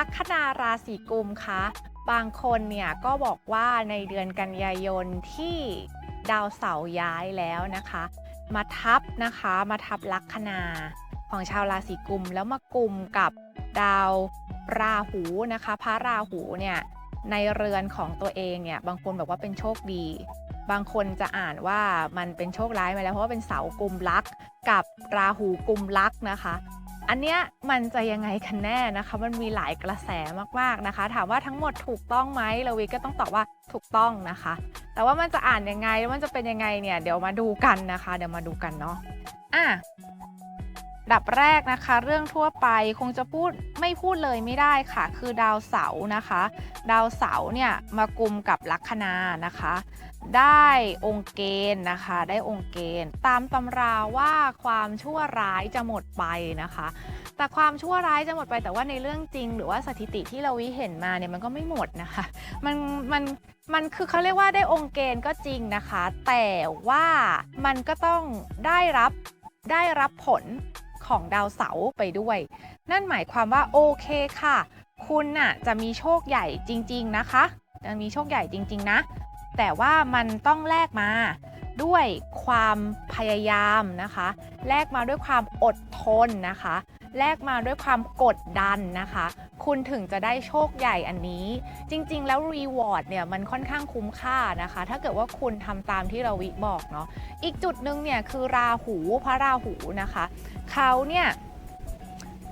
ลัคนาราศีกุมคะบางคนเนี่ยก็บอกว่าในเดือนกันยายนที่ดาวเสาร์ย้ายแล้วนะคะ มาทับนะคะมาทับลัคนาของชาวราศีกุมแล้วมากุมกับดาวราหูนะคะ พระราหูเนี่ยในเรือนของตัวเองเนี่ยบางคนบอกว่าเป็นโชคดี บางคนจะอ่านว่ามันเป็นโชคร้ายมาแล้วเพราะว่าเป็นเสากุมลักกับราหูกุมลักนะคะ อันเนี้ยมันจะยังไงกันแน่นะคะ มันมีหลายกระแสมากๆนะคะ ถามว่าทั้งหมดถูกต้องไหมลาวิก็ต้องตอบว่าถูกต้องนะคะ แต่ว่ามันจะอ่านยังไงมันจะเป็นยังไงเนี่ยเดี๋ยวมาดูกันนะคะ เดี๋ยวมาดูกันเนาะอะ ดับแรกนะคะ เรื่องทั่วไปคงจะพูดไม่พูดเลยไม่ได้ค่ะ คือดาวเสาร์นะคะ ดาวเสาร์เนี่ยมากุมกับลัคนานะคะ ได้องค์เกณฑ์นะคะ ได้องค์เกณฑ์ ตามตำราว่าความชั่วร้ายจะหมดไปนะคะ แต่ความชั่วร้ายจะหมดไปแต่ว่าในเรื่องจริง หรือว่าสถิติที่เราวิเห็นมาเนี่ยมันก็ไม่หมดนะคะ มันมันมันคือเขาเรียกว่าได้องค์เกณฑ์ก็จริงนะคะ แต่ว่ามันก็ต้องได้รับได้รับผล ของดาวเสาร์ไปด้วย นั่นหมายความว่าโอเคค่ะ คุณน่ะจะมีโชคใหญ่จริง ๆ นะคะ จะมีโชคใหญ่จริง ๆ นะ แต่ว่ามันต้องแลกมาด้วยความพยายามนะคะ แลกมาด้วยความอดทนนะคะ แลกมาด้วยความกดดันนะคะ คุณถึงจะได้โชคใหญ่อันนี้ จริง ๆ แล้วรีวอร์ดเนี่ยมันค่อนข้างคุ้มค่านะคะ ถ้าเกิดว่าคุณทำตามที่เราวิบอกเนาะอีกจุดหนึ่งเนี่ยคือราหูพระราหูนะคะเขาเนี่ย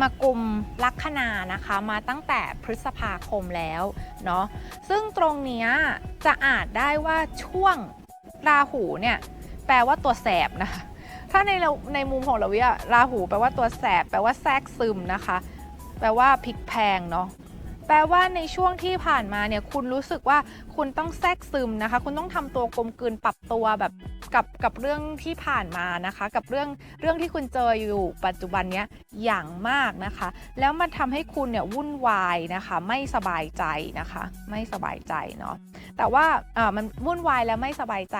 มากลุ่มลัคนานะคะมาตั้งแต่พฤษภาคมแล้วเนาะซึ่งตรงนี้จะอานได้ว่าช่วงราหูเนี่ยแปลว่าตัวแสบนะคะ ถ้าในเราในมุมของเราวิอะราหูแปลว่าตัวแสบ แปลว่าแทรกซึมนะคะ แปลว่าพลิกแพงเนาะแปลว่าในช่วงที่ผ่านมาเนี่ยคุณรู้สึกว่าคุณต้องแทรกซึมนะคะ คุณต้องทำตัวกลมกลืนปรับตัวแบบกับกับเรื่องที่ผ่านมานะคะ กับเรื่องเรื่องที่คุณเจออยู่ปัจจุบันเนี้ยอย่างมากนะคะ แล้วมันทำให้คุณเนี่ยวุ่นวายนะคะ ไม่สบายใจนะคะ ไม่สบายใจเนาะแต่ว่าอ่ามันวุ่นวายแล้วไม่สบายใจ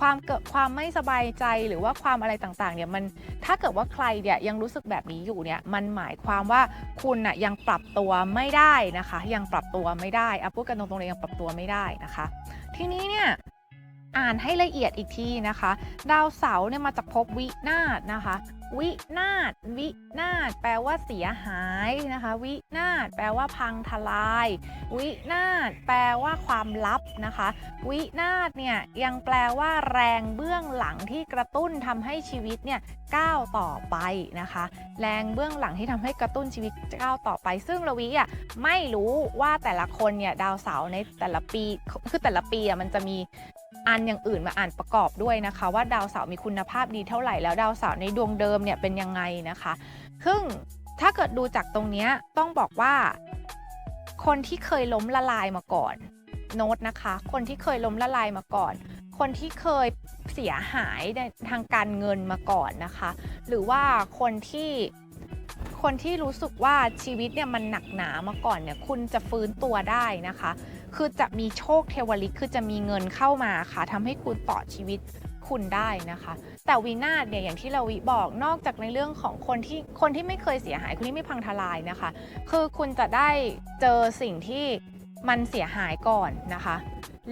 ความเกิดความไม่สบายใจหรือว่าความอะไรต่างๆเนี่ยมันถ้าเกิดว่าใครเนี่ยยังรู้สึกแบบนี้อยู่เนี่ยมันหมายความว่าคุณน่ะยังปรับตัวไม่ได้นะคะ ยังปรับตัวไม่ได้อะพูดกันตรงๆเลยยังปรับตัวไม่ได้นะคะ ทีนี้เนี่ยอ่านให้ละเอียดอีกทีนะคะ ดาวเสาร์เนี่ยมาจากภพวินาศนะคะ วินาศวินาศแปลว่าเสียหายนะคะ วินาศแปลว่าพังทลาย วินาศแปลว่าความลับนะคะ วินาศเนี่ยยังแปลว่าแรงเบื้องหลังที่กระตุ้นทำให้ชีวิตเนี่ยก้าวต่อไปนะคะ แรงเบื้องหลังที่ทำให้กระตุ้นชีวิตก้าวต่อไป ซึ่งระวิอะไม่รู้ว่าแต่ละคนเนี่ยดาวเสาร์ในแต่ละปีคือแต่ละปีอะมันจะมีอันอย่างอื่นมาอ่านประกอบด้วยนะคะ ว่าดาวเสาร์มีคุณภาพดีเท่าไหร่แล้วดาวเสาร์ในดวงเดิมเนี่ยเป็นยังไงนะคะซึ่งถ้าเกิดดูจากตรงนี้ต้องบอกว่า คนที่เคยล้มละลายมาก่อน โน้ตนะคะ คนที่เคยล้มละลายมาก่อน คนที่เคยเสียหายในทางการเงินมาก่อนนะคะ หรือว่าคนที่คนที่รู้สึกว่าชีวิตเนี่ยมันหนักหนามาก่อนเนี่ยคุณจะฟื้นตัวได้นะคะ คือจะมีโชคเทวลิกคือจะมีเงินเข้ามาค่ะทำให้คุณต่อชีวิตคุณได้นะคะ แต่วินาศเนี่ยอย่างที่เราวิบอกนอกจากในเรื่องของคนที่คนที่ไม่เคยเสียหายคนที่ไม่พังทลายนะคะ คือคุณจะได้เจอสิ่งที่มันเสียหายก่อนนะคะ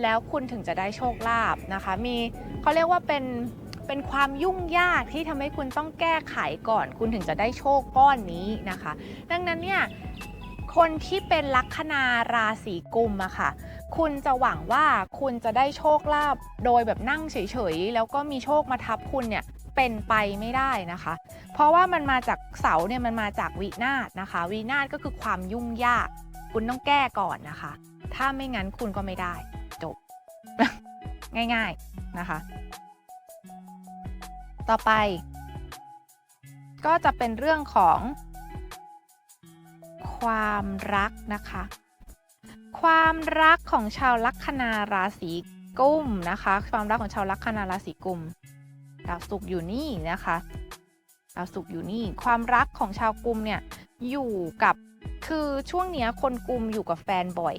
แล้วคุณถึงจะได้โชคลาภนะคะ มีเขาเรียกว่าเป็นเป็นความยุ่งยากที่ทำให้คุณต้องแก้ไขก่อน คุณถึงจะได้โชคก้อนนี้นะคะ ดังนั้นเนี่ย คนที่เป็นลัคนาราศีกุมอะค่ะ คุณจะหวังว่าคุณจะได้โชคลาภโดยแบบนั่งเฉยๆ แล้วก็มีโชคมาทับคุณเนี่ยเป็นไปไม่ได้นะคะ เพราะว่ามันมาจากเสาเนี่ยมันมาจากวินาศนะคะ วินาศก็คือความยุ่งยาก คุณต้องแก้ก่อนนะคะ ถ้าไม่งั้นคุณก็ไม่ได้ จบ ง่าย ๆนะคะ ต่อไป ก็จะเป็นเรื่องของ ความรักนะคะ ความรักของชาวลัคนาราศีกุมนะคะ ความรักของชาวลัคนาราศีกุมดาวศุกร์อยู่นี่นะคะดาวศุกร์อยู่นี่ ความรักของชาวกุมเนี่ยอยู่กับคือช่วงเนี้ยคนกุมอยู่กับแฟนบ่อย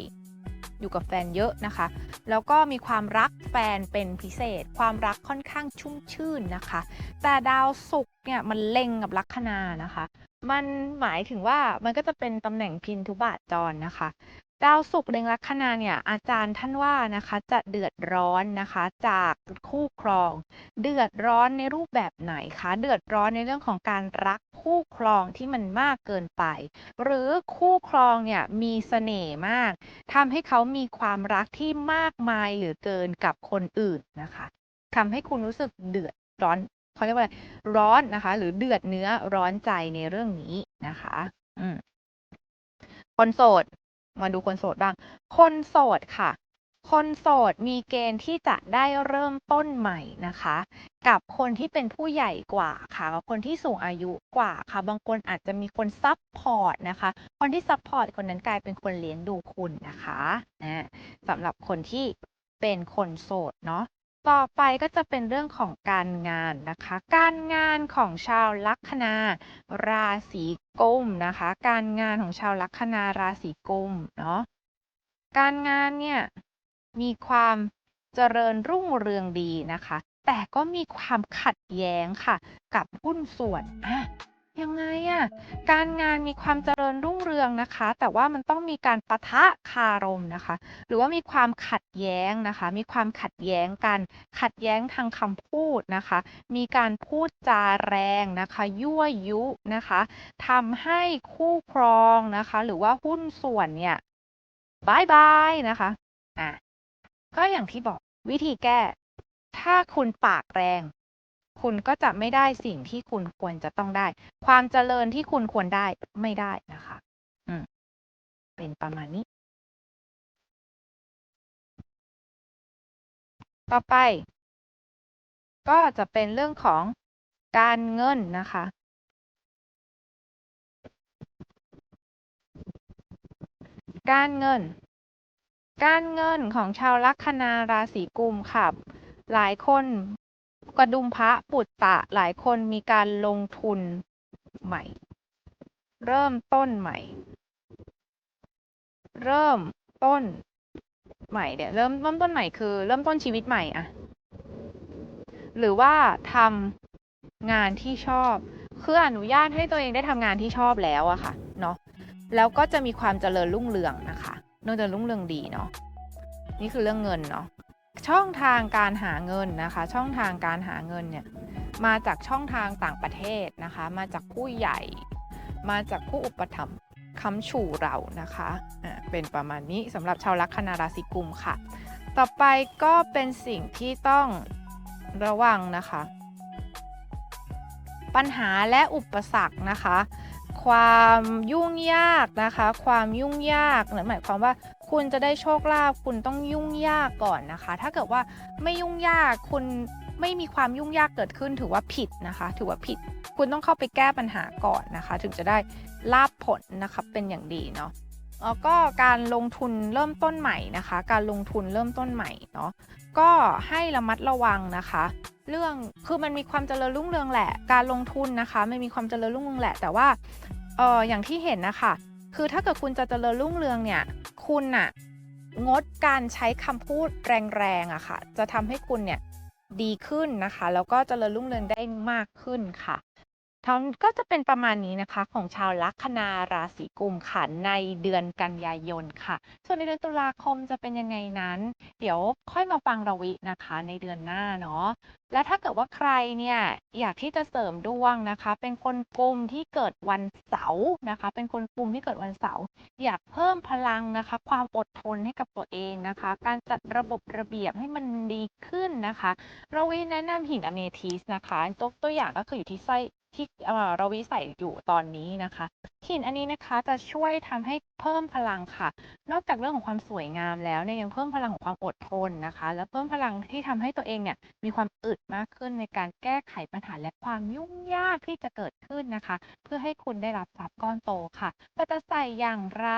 อยู่กับแฟนเยอะนะคะ แล้วก็มีความรักแฟนเป็นพิเศษ ความรักค่อนข้างชุ่มชื่นนะคะ แต่ดาวศุกร์เนี่ยมันเล็งกับลัคนานะคะ มันหมายถึงว่ามันก็จะเป็นตำแหน่งพินทุบาทจรนะคะ ดาวศุกร์เล็งลัคนาเนี่ยอาจารย์ท่านว่านะคะจะเดือดร้อนนะคะจากคู่ครอง เดือดร้อนในรูปแบบไหนคะเดือดร้อนในเรื่องของการรักคู่ครองที่มันมากเกินไป หรือคู่ครองเนี่ยมีเสน่ห์มากทำให้เขามีความรักที่มากมายหลือเกินกับคนอื่นนะคะทำให้คุณรู้สึกเดือดร้อน เขาเรียกว่าอะไรร้อนนะคะ หรือเดือดเนื้อร้อนใจในเรื่องนี้นะคะ อืมคนโสด มาดูคนโสดบ้าง คนโสดค่ะ คนโสดมีเกณฑ์ที่จะได้เริ่มต้นใหม่นะคะ กับคนที่เป็นผู้ใหญ่กว่าค่ะกับคนที่สูงอายุกว่าค่ะ บางคนอาจจะมีคนซับพอร์ตนะคะ คนที่ซับพอร์ตคนนั้นกลายเป็นคนเลี้ยงดูคุณนะคะนะสำหรับคนที่เป็นคนโสดเนาะ ต่อไปก็จะเป็นเรื่องของการงานนะคะ การงานของชาวลัคนา ราศีกุมนะคะ การงานของชาวลัคนาราศีกุมเนาะการงานเนี่ยมีความเจริญรุ่งเรืองดีนะคะ แต่ก็มีความขัดแย้งค่ะ กับหุ้นส่วนอะ ยังไงอะ การงานมีความเจริญรุ่งเรืองนะคะ แต่ว่ามันต้องมีการปะทะคารมนะคะ หรือว่ามีความขัดแย้งนะคะ มีความขัดแย้งกัน ขัดแย้งทางคำพูดนะคะ มีการพูดจาแรงนะคะ ยั่วยุนะคะทำให้คู่ครองนะคะ หรือว่าหุ้นส่วนเนี่ยบายบายนะคะอะก็อย่างที่บอกวิธีแก้ ถ้าคุณปากแรง คุณก็จะไม่ได้สิ่งที่คุณควรจะต้องได้ ความเจริญที่คุณควรได้ไม่ได้นะคะ อืม เป็นประมาณนี้ ต่อไป ก็จะเป็นเรื่องของการเงินนะคะ การเงิน การเงินของชาวลัคนาราศีกุมค่ะหลายคน กระดุมพระปุตตะหลายคนมีการลงทุนใหม่ เริ่มต้นใหม่ เริ่มต้นใหม่เดี๋ยวเริ่มเริ่มต้นใหม่คือ เริ่มต้นชีวิตใหม่อะหรือว่าทำงานที่ชอบคืออนุญาตให้ตัวเองได้ทำงานที่ชอบแล้วอะค่ะเนาะแล้วก็จะมีความเจริญรุ่งเรืองนะคะเนื่องจากรุ่งเรืองดีเนาะนี่คือเรื่องเงินเนาะ ช่องทางการหาเงินนะคะ ช่องทางการหาเงินเนี่ยมาจากช่องทางต่างประเทศนะคะ มาจากผู้ใหญ่ มาจากผู้อุปถัมภ์ค้ำชูเรานะคะอ่าเป็นประมาณนี้สำหรับชาวลัคนาราศีกุมค่ะ ต่อไปก็เป็นสิ่งที่ต้องระวังนะคะ ปัญหาและอุปสรรคนะคะ ความยุ่งยากนะคะ ความยุ่งยากนั่นหมายความว่าคุณจะได้โชคลาภคุณต้องยุ่งยากก่อนนะคะ ถ้าเกิดว่าไม่ยุ่งยากคุณไม่มีความยุ่งยากเกิดขึ้นถือว่าผิดนะคะ ถือว่าผิด คุณต้องเข้าไปแก้ปัญหาก่อนนะคะ ถึงจะได้ลาบผลนะคะเป็นอย่างดีเนาะแล้วก็การลงทุนเริ่มต้นใหม่นะคะ การลงทุนเริ่มต้นใหม่เนาะก็ให้ระมัดระวังนะคะ เรื่องคือมันมีความเจริญรุ่งเรืองแหละ การลงทุนนะคะ ไมันมีความเจริญรุ่งเรืองแหละ แต่ว่า เอออย่างที่เห็นนะคะ คือถ้าเกิดคุณจะเจริญรุ่งเรืองเนี่ย คุณน่ะงดการใช้คำพูดแรงๆอะค่ะ จะทำให้คุณเนี่ยดีขึ้นนะคะ แล้วก็เจริญรุ่งเรืองได้มากขึ้นค่ะ ทั้งก็จะเป็นประมาณนี้นะคะของชาวลัคนาราศีกุมค่ะในเดือนกันยายนค่ะ ส่วนในเดือนตุลาคมจะเป็นยังไงนั้น เดี๋ยวค่อยมาฟังราวินะคะในเดือนหน้าเนาะและถ้าเกิดว่าใครเนี่ยอยากที่จะเสริมดวงนะคะ เป็นคนกลุ่มที่เกิดวันเสาร์นะคะ เป็นคนกลุ่มที่เกิดวันเสาร์อยากเพิ่มพลังนะคะ ความอดทนให้กับตัวเองนะคะ การจัดระบบระเบียบให้มันดีขึ้นนะคะเราวิแนะนำหินอเมทิสนะคะตัวตัวอย่างก็คืออยู่ที่ไส้ ที่เราวิใส่อยู่ตอนนี้นะคะหินอันนี้นะคะจะช่วยทำให้เพิ่มพลังค่ะ นอกจากเรื่องของความสวยงามแล้วเนี่ยยังเพิ่มพลังของความอดทนนะคะ และเพิ่มพลังที่ทำให้ตัวเองเนี่ยมีความอึดมากขึ้นในการแก้ไขปัญหาและความยุ่งยากที่จะเกิดขึ้นนะคะ เพื่อให้คุณได้รับทรัพย์ก้อนโตค่ะแต่จะใส่อย่างไร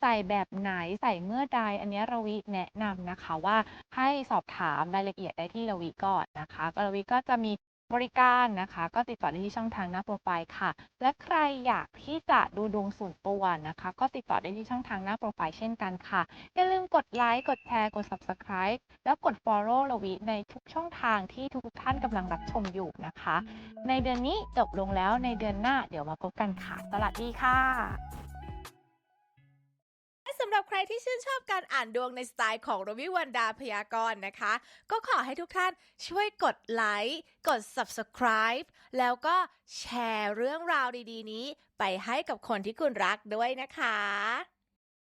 ใส่แบบไหนใส่เมื่อใด อันนี้ราวิแนะนำนะคะว่าให้สอบถามรายละเอียดได้ที่ราวิก่อนนะคะก็ราวิก็จะมี บริการนะคะ ก็ติดต่อได้ที่ช่องทางหน้าโปรไฟล์ค่ะ และใครอยากที่จะดูดวงส่วนตัวนะคะ ก็ติดต่อได้ที่ช่องทางหน้าโปรไฟล์เช่นกันค่ะ อย่าลืมกดไลค์ กดแชร์ กด Subscribe แล้วกด Follow ลวิในทุกช่องทางที่ทุกท่านกำลังรับชมอยู่นะคะ ในเดือนนี้จบลงแล้วในเดือนหน้าเดี๋ยวมาพบกันค่ะ สวัสดีค่ะ รับใครที่ชื่นชอบการอ่านดวงในสไตล์ของรวิวันดาพยากรณ์นะคะ ก็ขอให้ทุกท่านช่วยกดไลค์กด subscribe แล้วก็แชร์เรื่องราวดีๆ นี้ ไปให้กับคนที่คุณรักด้วยนะคะ